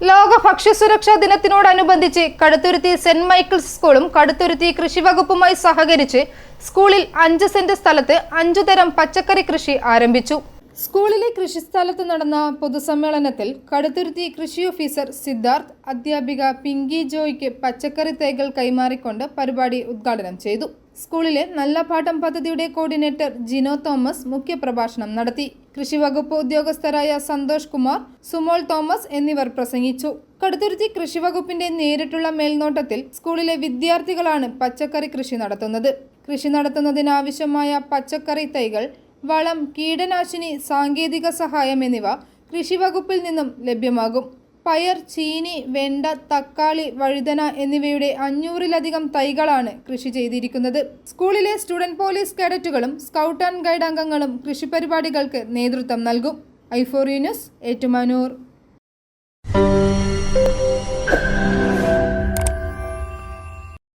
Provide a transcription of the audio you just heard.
ലോക ഭക്ഷ്യസുരക്ഷാ ദിനത്തിനോടനുബന്ധിച്ച് Kaduthuruthy saint Michael's സ്കൂളും കടുത്തുരുത്തി കൃഷിവകുപ്പുമായി സഹകരിച്ച് സ്കൂളിൽ അഞ്ച് സെന്റ് സ്ഥലത്ത് അഞ്ചു തരം പച്ചക്കറി കൃഷി ആരംഭിച്ചു. സ്കൂളിലെ കൃഷിസ്ഥലത്ത് നടന്ന പൊതുസമ്മേളനത്തിൽ കടുത്തുരുത്തി കൃഷി ഓഫീസർ സിദ്ധാർത്ഥ് അധ്യാപിക പിങ്കി ജോയ്ക്ക് പച്ചക്കറി തൈകൾ കൈമാറിക്കൊണ്ട് പരിപാടി ഉദ്ഘാടനം ചെയ്തു. സ്കൂളിലെ നല്ല പാഠം പദ്ധതിയുടെ കോർഡിനേറ്റർ ജിനോ തോമസ് മുഖ്യപ്രഭാഷണം നടത്തി. കൃഷി വകുപ്പ് ഉദ്യോഗസ്ഥരായ സന്തോഷ് കുമാർ സുമോൾ തോമസ് എന്നിവർ പ്രസംഗിച്ചു. കടുത്തുരുത്തി കൃഷി വകുപ്പിന്റെ നേരിട്ടുള്ള മേൽനോട്ടത്തിൽ സ്കൂളിലെ വിദ്യാർത്ഥികളാണ് പച്ചക്കറി കൃഷി നടത്തുന്നത്. കൃഷി നടത്തുന്നതിനാവശ്യമായ പച്ചക്കറി തൈകൾ വളം കീടനാശിനി സാങ്കേതിക സഹായം എന്നിവ കൃഷി വകുപ്പിൽ നിന്നും ലഭ്യമാകും. പയർ ചീനി വെണ്ട തക്കാളി വഴുതന എന്നിവയുടെ അഞ്ഞൂറിലധികം തൈകളാണ് കൃഷി ചെയ്തിരിക്കുന്നത്. സ്കൂളിലെ സ്റ്റുഡന്റ് പോലീസ് കേഡറ്റുകളും സ്കൗട്ട് ആൻഡ് ഗൈഡ് അംഗങ്ങളും കൃഷിപരിപാടികൾക്ക് നേതൃത്വം നൽകും. ഐഫോറി ന്യൂസ് ഏറ്റുമാനൂർ.